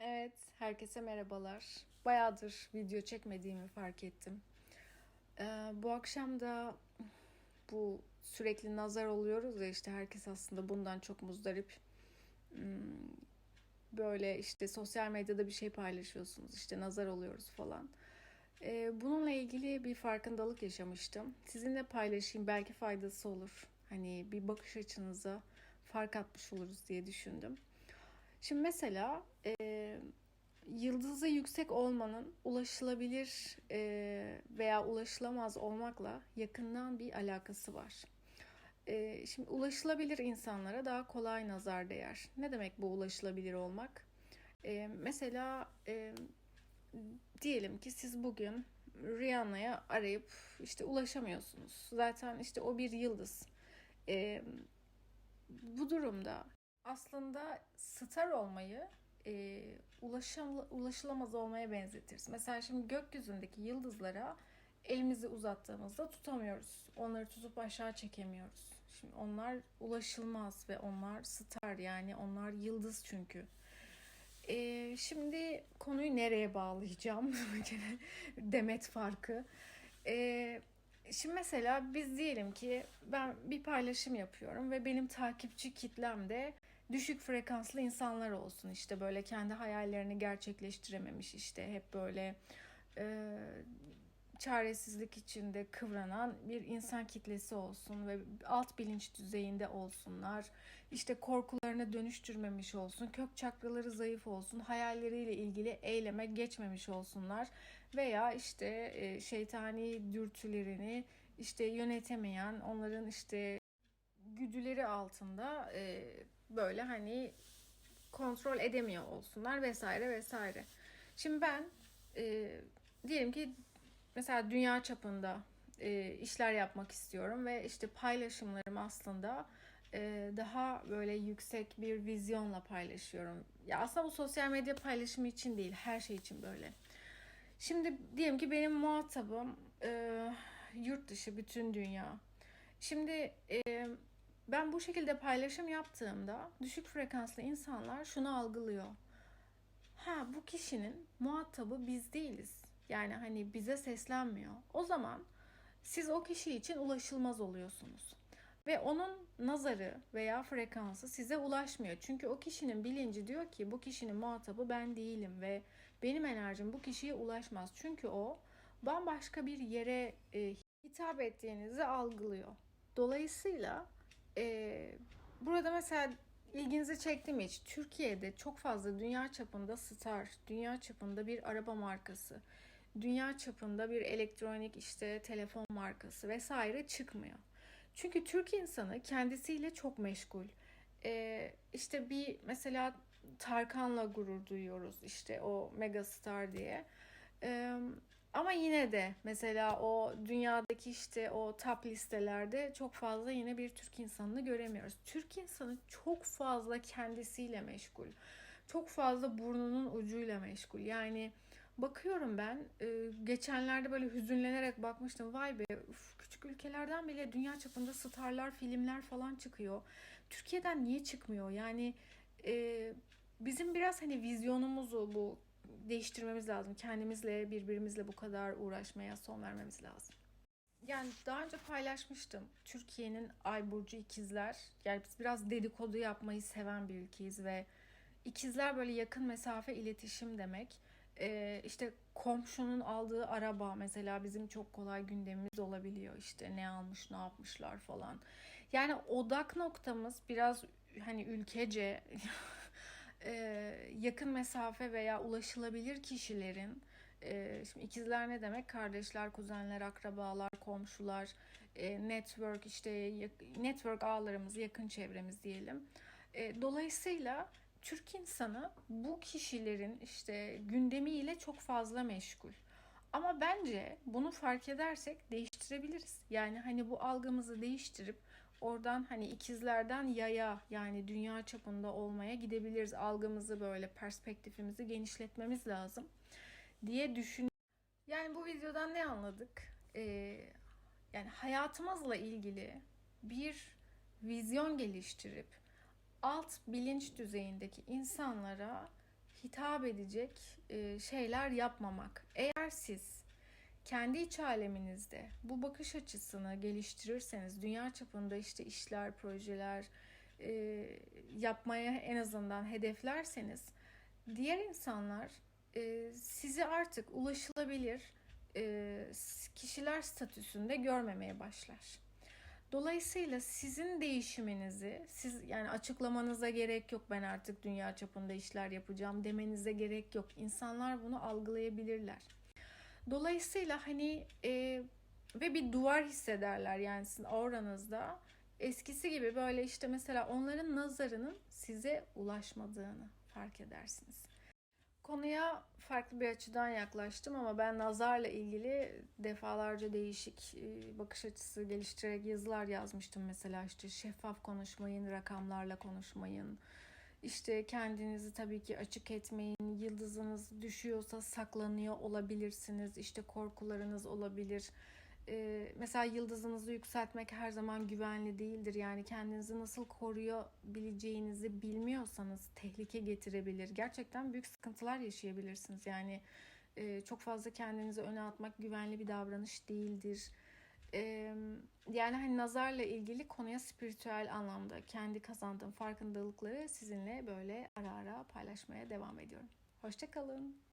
Evet, herkese merhabalar. Bayağıdır video çekmediğimi fark ettim. Ee, bu akşam da bu sürekli nazar oluyoruz ya işte herkes aslında bundan çok muzdarip. Hmm, Böyle işte sosyal medyada bir şey paylaşıyorsunuz işte nazar oluyoruz falan. Ee, bununla ilgili bir farkındalık yaşamıştım. Sizinle paylaşayım belki faydası olur. Hani bir bakış açınıza fark atmış oluruz diye düşündüm. Şimdi mesela e, yıldızı yüksek olmanın ulaşılabilir e, veya ulaşılamaz olmakla yakından bir alakası var. E, şimdi ulaşılabilir insanlara daha kolay nazar değer. Ne demek bu ulaşılabilir olmak? E, mesela e, diyelim ki siz bugün Rihanna'ya arayıp işte ulaşamıyorsunuz. Zaten işte o bir yıldız. E, bu durumda aslında star olmayı e, ulaşam, ulaşılamaz olmaya benzetiriz. Mesela şimdi gökyüzündeki yıldızlara elimizi uzattığımızda tutamıyoruz. Onları tutup aşağı çekemiyoruz. Şimdi onlar ulaşılmaz ve onlar star yani onlar yıldız çünkü. E, şimdi konuyu nereye bağlayacağım? Demet farkı. E, Şimdi mesela biz diyelim ki ben bir paylaşım yapıyorum ve benim takipçi kitlem de düşük frekanslı insanlar olsun işte böyle kendi hayallerini gerçekleştirememiş işte hep böyle e, çaresizlik içinde kıvranan bir insan kitlesi olsun ve alt bilinç düzeyinde olsunlar. İşte korkularını dönüştürmemiş olsun, kök çakraları zayıf olsun, hayalleriyle ilgili eyleme geçmemiş olsunlar veya işte e, şeytani dürtülerini işte yönetemeyen, onların işte güdüleri altında e, böyle hani kontrol edemiyor olsunlar vesaire vesaire. Şimdi ben e, diyelim ki mesela dünya çapında e, işler yapmak istiyorum ve işte paylaşımlarım aslında e, daha böyle yüksek bir vizyonla paylaşıyorum. Ya aslında bu sosyal medya paylaşımı için değil, her şey için böyle. Şimdi diyelim ki benim muhatabım e, yurt dışı, bütün dünya. Şimdi e, ben bu şekilde paylaşım yaptığımda düşük frekanslı insanlar şunu algılıyor. Ha bu kişinin muhatabı biz değiliz. Yani hani bize seslenmiyor. O zaman siz o kişi için ulaşılmaz oluyorsunuz. Ve onun nazarı veya frekansı size ulaşmıyor. Çünkü o kişinin bilinci diyor ki bu kişinin muhatabı ben değilim ve benim enerjim bu kişiye ulaşmaz. Çünkü o bambaşka bir yere e, hitap ettiğinizi algılıyor. Dolayısıyla e, burada mesela ilginizi çekti mi hiç? Türkiye'de çok fazla dünya çapında star, dünya çapında bir araba markası, dünya çapında bir elektronik işte telefon markası vesaire çıkmıyor. Çünkü Türk insanı kendisiyle çok meşgul. Ee, işte bir mesela Tarkan'la gurur duyuyoruz işte o megastar diye. Ee, ama yine de mesela o dünyadaki işte o top listelerde çok fazla yine bir Türk insanını göremiyoruz. Türk insanı çok fazla kendisiyle meşgul. Çok fazla burnunun ucuyla meşgul. Yani bakıyorum ben e, geçenlerde böyle hüzünlenerek bakmıştım. Vay be küçük ülkelerden bile dünya çapında starlar, filmler falan çıkıyor. Türkiye'den niye çıkmıyor? Yani e, bizim biraz hani vizyonumuzu bu değiştirmemiz lazım. Kendimizle, birbirimizle bu kadar uğraşmaya son vermemiz lazım. Yani daha önce paylaşmıştım. Türkiye'nin Ay burcu ikizler. Yani biz biraz dedikodu yapmayı seven bir ülkeyiz ve ikizler böyle yakın mesafe iletişim demek. Ee, işte komşunun aldığı araba mesela bizim çok kolay gündemimiz olabiliyor. İşte ne almış, ne yapmışlar falan. Yani odak noktamız biraz hani ülkece e, yakın mesafe veya ulaşılabilir kişilerin e, şimdi ikizler ne demek? Kardeşler, kuzenler, akrabalar, komşular, e, network işte network ağlarımız, yakın çevremiz diyelim. E, dolayısıyla Türk insanı bu kişilerin işte gündemiyle çok fazla meşgul. Ama bence bunu fark edersek değiştirebiliriz. Yani hani bu algımızı değiştirip oradan hani ikizlerden yaya yani dünya çapında olmaya gidebiliriz. Algımızı böyle perspektifimizi genişletmemiz lazım diye düşün. Yani bu videodan ne anladık? Ee, yani hayatımızla ilgili bir vizyon geliştirip alt bilinç düzeyindeki insanlara hitap edecek e, şeyler yapmamak. Eğer siz kendi iç aleminizde bu bakış açısını geliştirirseniz, dünya çapında işte işler, projeler e, yapmaya en azından hedeflerseniz, diğer insanlar e, sizi artık ulaşılabilir e, kişiler statüsünde görmemeye başlar. Dolayısıyla sizin değişiminizi, siz yani açıklamanıza gerek yok ben artık dünya çapında işler yapacağım demenize gerek yok. İnsanlar bunu algılayabilirler. Dolayısıyla hani e, ve bir duvar hissederler yani sizin auranızda eskisi gibi böyle işte mesela onların nazarının size ulaşmadığını fark edersiniz. Konuya farklı bir açıdan yaklaştım ama ben nazarla ilgili defalarca değişik e, bakış açısı geliştirerek yazılar yazmıştım. Mesela işte şeffaf konuşmayın, rakamlarla konuşmayın. İşte kendinizi tabii ki açık etmeyin. Yıldızınız düşüyorsa saklanıyor olabilirsiniz. İşte korkularınız olabilir. Ee, mesela yıldızınızı yükseltmek her zaman güvenli değildir. Yani kendinizi nasıl koruyabileceğinizi bilmiyorsanız tehlike getirebilir. Gerçekten büyük sıkıntılar yaşayabilirsiniz. Yani e, çok fazla kendinizi öne atmak güvenli bir davranış değildir. Yani hani nazarla ilgili konuya spiritüel anlamda kendi kazandığım farkındalıkları sizinle böyle ara ara paylaşmaya devam ediyorum. Hoşçakalın.